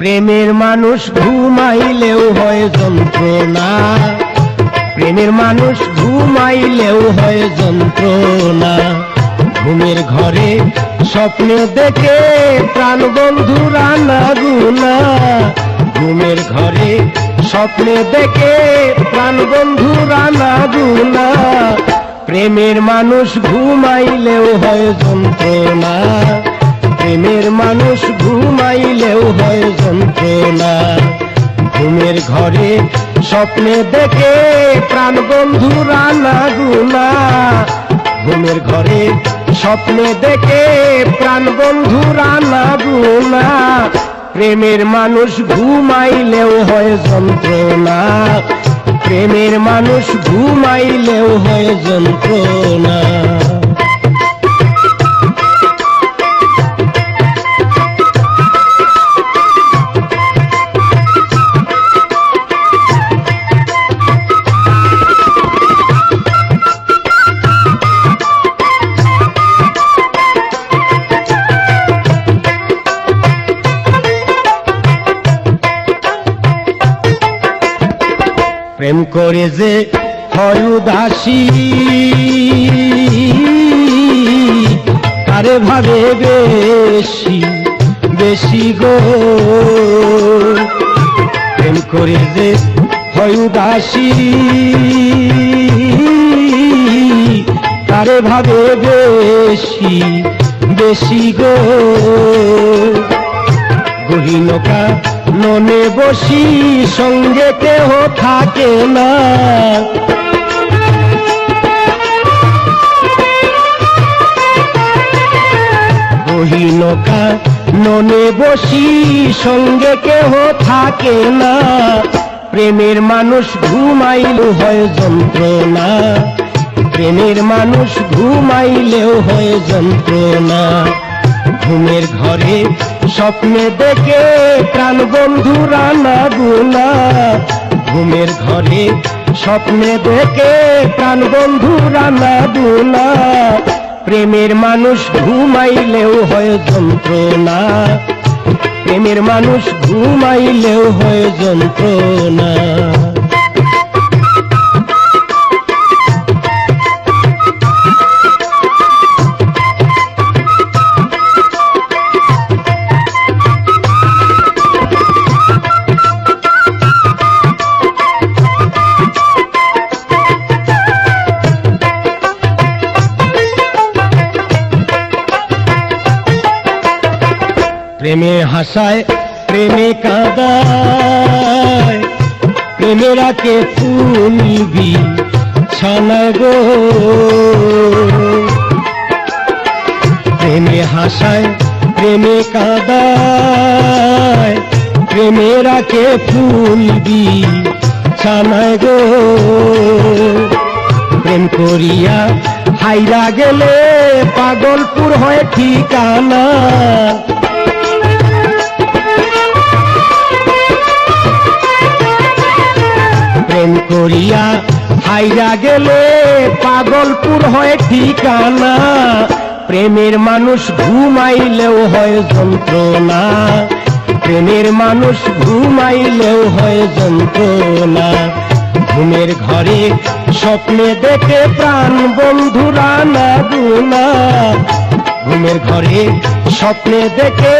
প্রেমের মানুষ ঘুমাইলেও হয় যন্ত্রণা। প্রেমের মানুষ ঘুমাইলেও হয় যন্ত্রণা। ঘুমের ঘরে স্বপ্ন দেখে প্রাণ বন্ধুরা না গুনা ঘুমের ঘরে স্বপ্ন দেখে প্রাণ বন্ধুরা না গুনা প্রেমের মানুষ ঘুমাইলেও হয় যন্ত্রণা। প্রেমের মানুষ ঘুমাইলেও হয় যন্ত্রণা। ঘুমের ঘরে স্বপ্নে দেখে প্রাণ বন্ধুরা না গুনা। ঘুমের ঘরে স্বপ্নে দেখে প্রাণ বন্ধুরা না গুনা। প্রেমের মানুষ ঘুমাইলেও হয় যন্ত্রণা। প্রেমের মানুষ ঘুমাইলেও হয় যন্ত্রণা। প্রেম করে যে হয় উদাসী। কারে ভাবে বেশি বেশি গো? প্রেম করে যে হয় উদাসী। কারে ভাবে বেশি বেশি গো? গহিনকা ননে বসি, সঙ্গে কেহ থাকে না। গহিনকা ননে বসি, সঙ্গে কেহ থাকে না। প্রেমের মানুষ ঘুমাইলেও হয় যন্ত্রণা। প্রেমের মানুষ ঘুমাইলেও হয় যন্ত্রণা। ঘুমের ঘরে স্বপ্নে দেখে প্রাণ বন্ধু রানা গুনা ঘুমের ঘরে স্বপ্নে দেখে প্রাণ বন্ধু রানা গুনা প্রেমের মানুষ ঘুমাইলেও হয় যন্ত্রণা। প্রেমের মানুষ ঘুমাইলেও হয় যন্ত্রণা। প্রেমে হাসায়, প্রেমে কাঁদায় প্রেমেরাকে ফুলবি ছানায় প্রেমে হাসায়, প্রেমে কাঁদায় প্রেমেরাকে ফুলবি ছানায় গো। প্রেম করিয়া হাইরা গেলে পাগলপুর হয় ঠিকানা। প্রেম করিয়া হাইরা গেলে পাগলপুর হয় ঠিকানা। প্রেমের মানুষ ঘুমাইলেও হয় যন্ত্রণা। প্রেমের মানুষ ঘুমাইলেও হয় যন্ত্রণা। ঘুমের ঘরে স্বপ্নে দেখে প্রাণ বন্ধুরা না গুনা ঘুমের ঘরে স্বপ্নে দেখে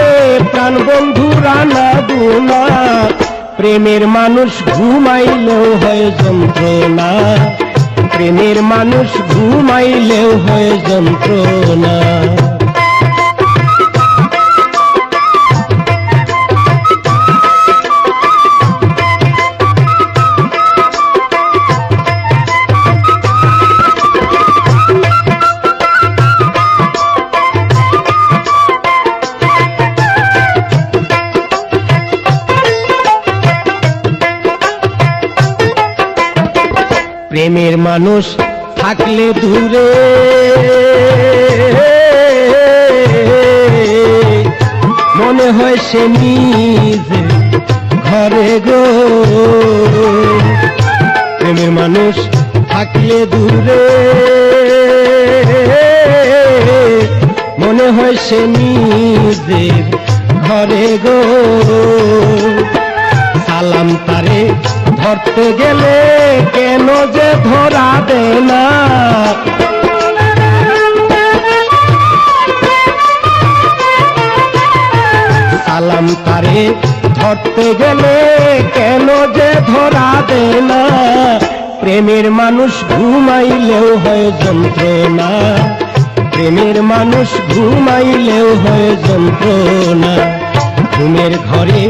প্রাণ বন্ধুরা না গুনা প্রেমের মানুষ ঘুমাইলেও হয় যন্ত্রণা। প্রেমের মানুষ ঘুমাইলেও হয় যন্ত্রণা। মানুষ থাকলে দূরে। মনে হয় সে নিজে ঘরে গো। প্রেমের মানুষ থাকলে দূরে। মনে হয় সে নিজের ধরে গো। সালাম তারে ধরতে গেলে কেন যে ধরা দে না? সালাম তারে, ধরতে গেলে কেন যে ধরা দে না? প্রেমের মানুষ ঘুমাইলেও হয় যন্ত্রণা। প্রেমের মানুষ ঘুমাইলেও হয় যন্ত্রণা। ঘুমের ঘরে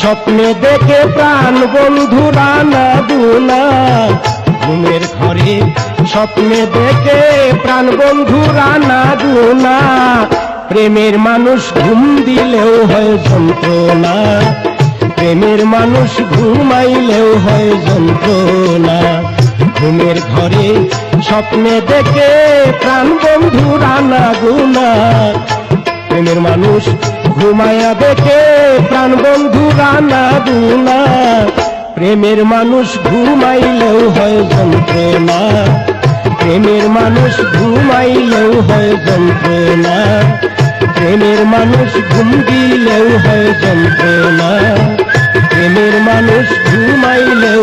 স্বপ্নে দেখে প্রাণ বন্ধুরা না দুনা। ঘুমের ঘরে স্বপ্নে দেখে প্রাণ বন্ধুরা না দুনা। প্রেমের মানুষ ঘুম দিলেও হয় যন্ত্রণা। প্রেমের মানুষ ঘুমাইলেও হয় যন্ত্রণা। ঘুমের ঘরে স্বপ্নে দেখে প্রাণ বন্ধুরা না গুনা প্রেমের মানুষ ঘুমায়া দেখে প্রাণ বন্ধুরা না দুনা প্রেমের মানুষ ঘুমাইলেও হয় যন্ত্রণা প্রেমের মানুষ ঘুমাইলেও হয় যন্ত্রণা প্রেমের মানুষ ঘুম দিলেও হয় যন্ত্রণা প্রেমের মানুষ ঘুমাইলেও